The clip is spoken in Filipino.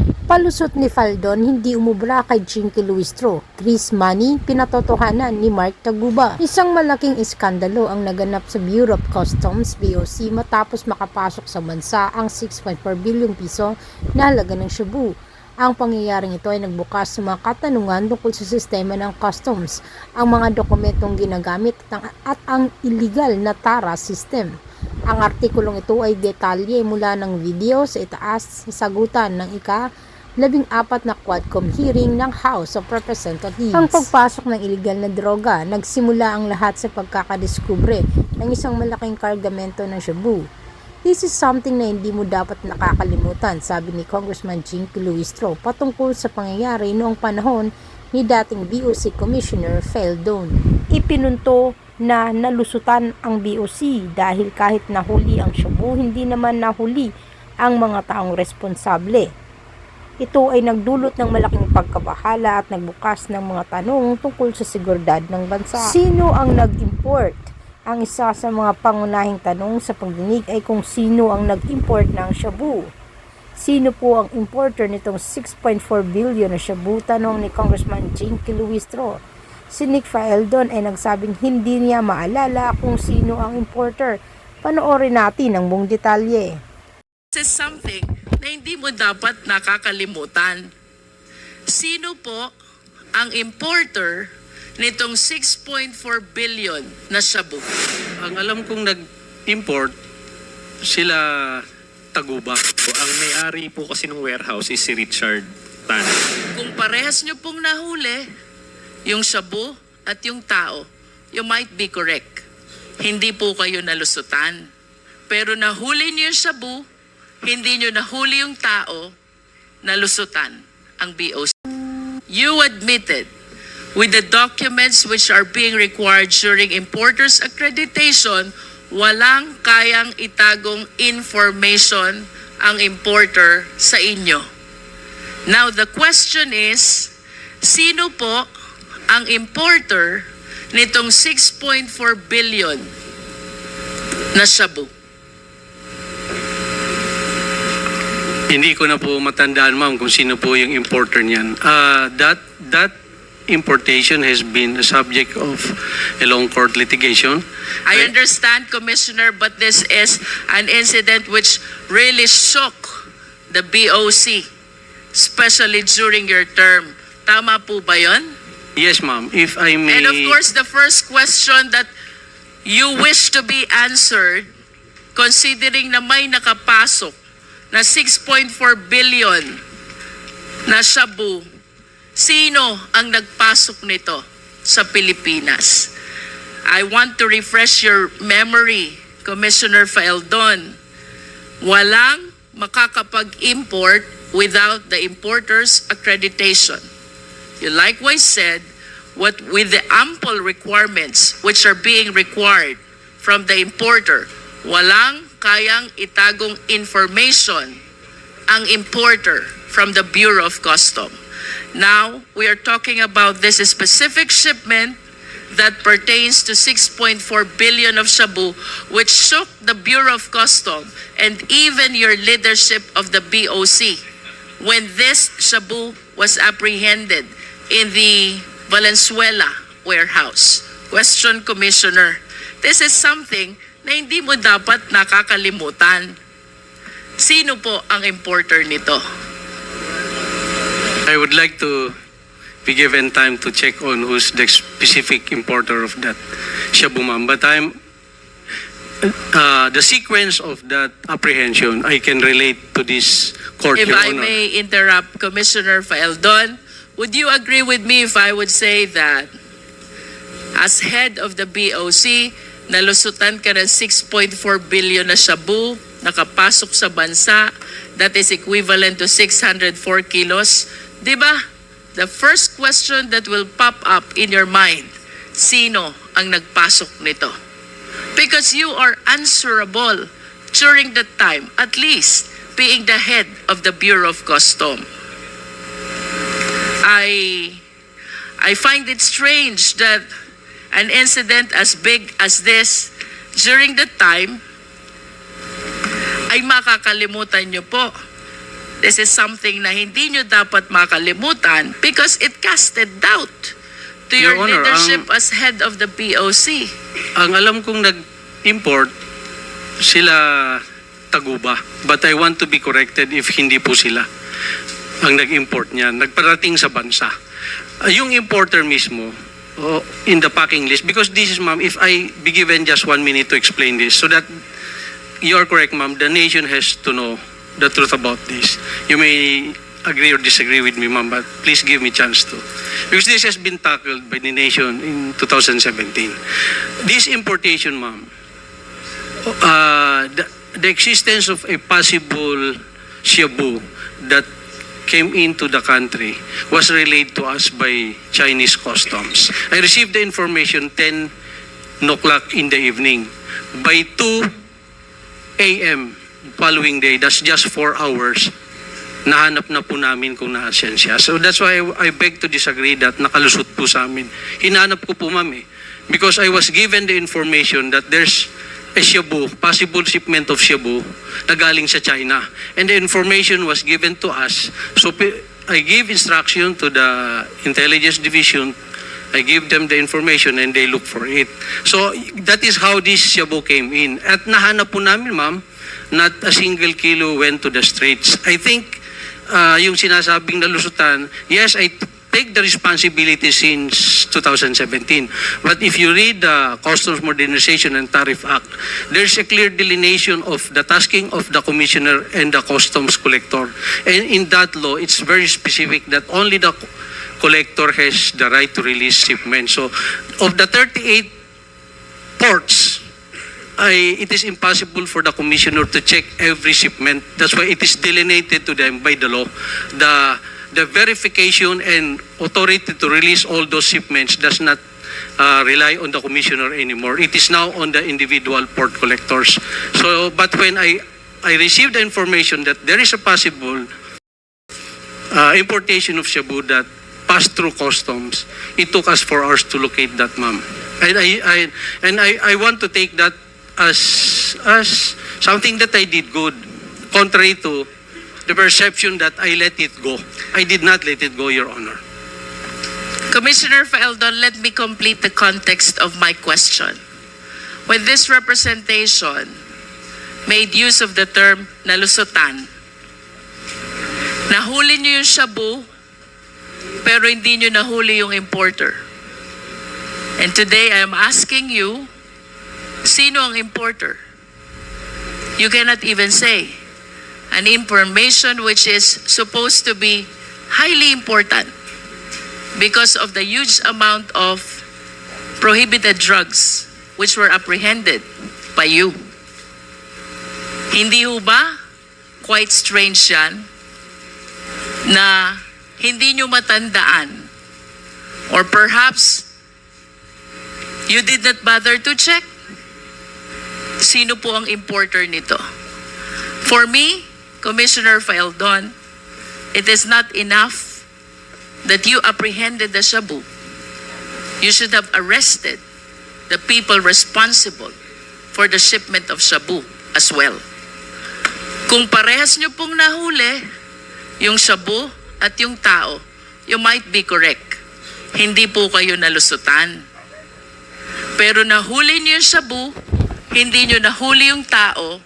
Palusot ni Faldon, hindi umubra kay Chinky Luistro. Chris Money, pinatotohanan ni Mark Taguba. Isang malaking iskandalo ang naganap sa Bureau of Customs BOC matapos makapasok sa bansa ang 6.4 bilyong piso na halaga ng shabu. Ang pangyayaring ito ay nagbukas sa mga katanungan tungkol sa sistema ng customs, ang mga dokumentong ginagamit at ang illegal na TARA system. Ang artikulong ito ay detalye mula ng video sa itaas sa sagutan ng ika labing apat na Quadcom hearing ng House of Representatives. Ang pagpasok ng illegal na droga, nagsimula ang lahat sa pagkakadiskubre ng isang malaking kargamento ng shabu. This is something na hindi mo dapat nakakalimutan, sabi ni Congressman Jinky Luistro patungkol sa pangyayari noong panahon ni dating BOC Commissioner Feldon. Ipinunto na nalusutan ang BOC dahil kahit nahuli ang shabu, hindi naman nahuli ang mga taong responsable. Ito ay nagdulot ng malaking pagkabahala at nagbukas ng mga tanong tungkol sa seguridad ng bansa. Sino ang nag-import? Ang isa sa mga pangunahing tanong sa pagdinig ay kung sino ang nag-import ng shabu. Sino po ang importer nitong 6.4 billion na shabu? Tanong ni Congressman Jinky Luistro. Si Nick Faeldon ay nagsabing hindi niya maalala kung sino ang importer. Panoorin natin ang buong detalye. This is something na hindi mo dapat nakakalimutan. Sino po ang importer nitong 6.4 billion na shabu? Ang alam kong nag-import, sila Taguba. Ang may-ari po kasi ng warehouse is si Richard Tan. Kung parehas nyo pong nahuli, yung shabu at yung tao, you might be correct. Hindi po kayo nalusutan. Pero nahuli niyo yung shabu, hindi nyo nahuli yung tao, nalusutan ang BOC. You admitted with the documents which are being required during importers accreditation, walang kayang itagong information ang importer sa inyo. Now the question is, sino po ang importer nitong 6.4 billion na shabu? Hindi ko na po matandaan ma'am kung sino po yung importer niyan. Uh, that, that importation has been a subject of a long court litigation. I understand, Commissioner, but this is an incident which really shook the BOC, especially during your term. Tama po ba yon? Yes ma'am, if I may... And of course, the first question that you wish to be answered, considering na may nakapasok na 6.4 billion na shabu, sino ang nagpasok nito sa Pilipinas? I want to refresh your memory, Commissioner Faeldon. Walang makakapag-import without the importer's accreditation. You likewise said, what with the ample requirements which are being required from the importer, walang kayang itagong information ang importer from the Bureau of Custom. Now, we are talking about this specific shipment that pertains to 6.4 billion of shabu, which shook the Bureau of Custom and even your leadership of the BOC when this shabu was apprehended in the Valenzuela warehouse. Question, Commissioner. This is something na hindi mo dapat nakakalimutan. Sino po ang importer nito? I would like to be given time to check on who's the specific importer of that shabu ma'am. But I'm... Uh, the sequence of that apprehension, I can relate to this court, If Your I Honor. may interrupt Commissioner Faeldon, would you agree with me if I would say that as head of the BOC, nalusutan ka ng 6.4 billion na shabu, nakapasok sa bansa, that is equivalent to 604 kilos. Di ba? The first question that will pop up in your mind, sino ang nagpasok nito? Because you are answerable during that time, at least being the head of the Bureau of Custom. I I find it strange that an incident as big as this during the time ay makakalimutan niyo po This is something na hindi nyo dapat makalimutan because it casted doubt to your, Your Honor, leadership ang- as head of the POC. Ang alam kong nag-import, sila Taguba. But I want to be corrected if hindi po sila ang nag-import niyan. Nagparating sa bansa. Ah, yung importer mismo, oh, in the packing list, because this is, ma'am, if I be given just one minute to explain this, so that you are correct, ma'am, the nation has to know the truth about this. You may agree or disagree with me, ma'am, but please give me chance to. Because this has been tackled by the nation in 2017. This importation, ma'am, uh, the, the existence of a possible Shabu that came into the country was relayed to us by Chinese customs. I received the information 10 o'clock in the evening. By 2 a.m. following day, that's just 4 hours, nahanap na po namin kung naasen siya. So that's why I, beg to disagree that nakalusot po sa amin. Hinanap ko po ma'am eh. Because I was given the information that there's a Shabu, possible shipment of Shabu na galing sa China. And the information was given to us. So I give instruction to the intelligence division I give them the information and they look for it. So that is how this Shabu came in. At nahanap po namin, ma'am, not a single kilo went to the streets. I think uh, yung sinasabing nalusutan, yes, I take the responsibility since 2017. But if you read the Customs Modernization and Tariff Act, there's a clear delineation of the tasking of the commissioner and the customs collector. And in that law, it's very specific that only the collector has the right to release shipment. So, of the 38 ports, I, it is impossible for the commissioner to check every shipment. That's why it is delineated to them by the law. The, the verification and authority to release all those shipments does not uh, rely on the commissioner anymore. It is now on the individual port collectors. So, but when I, I received the information that there is a possible uh, importation of shabu that passed through customs, it took us four hours to locate that, ma'am. And I, I and I, I want to take that as as something that I did good, contrary to the perception that I let it go. I did not let it go, Your Honor. Commissioner Feldon, let me complete the context of my question. When this representation made use of the term nalusutan, nahuli niyo yung shabu, pero hindi niyo nahuli yung importer. And today, I am asking you, sino ang importer? You cannot even say. An information which is supposed to be highly important because of the huge amount of prohibited drugs which were apprehended by you. Hindi ho ba quite strange yan na hindi nyo matandaan or perhaps you did not bother to check sino po ang importer nito. For me, Commissioner Faeldon, it is not enough that you apprehended the Shabu. You should have arrested the people responsible for the shipment of Shabu as well. Kung parehas nyo pong nahuli, yung Shabu at yung tao, you might be correct. Hindi po kayo nalusutan. Pero nahuli niyo yung Shabu, hindi niyo nahuli yung tao,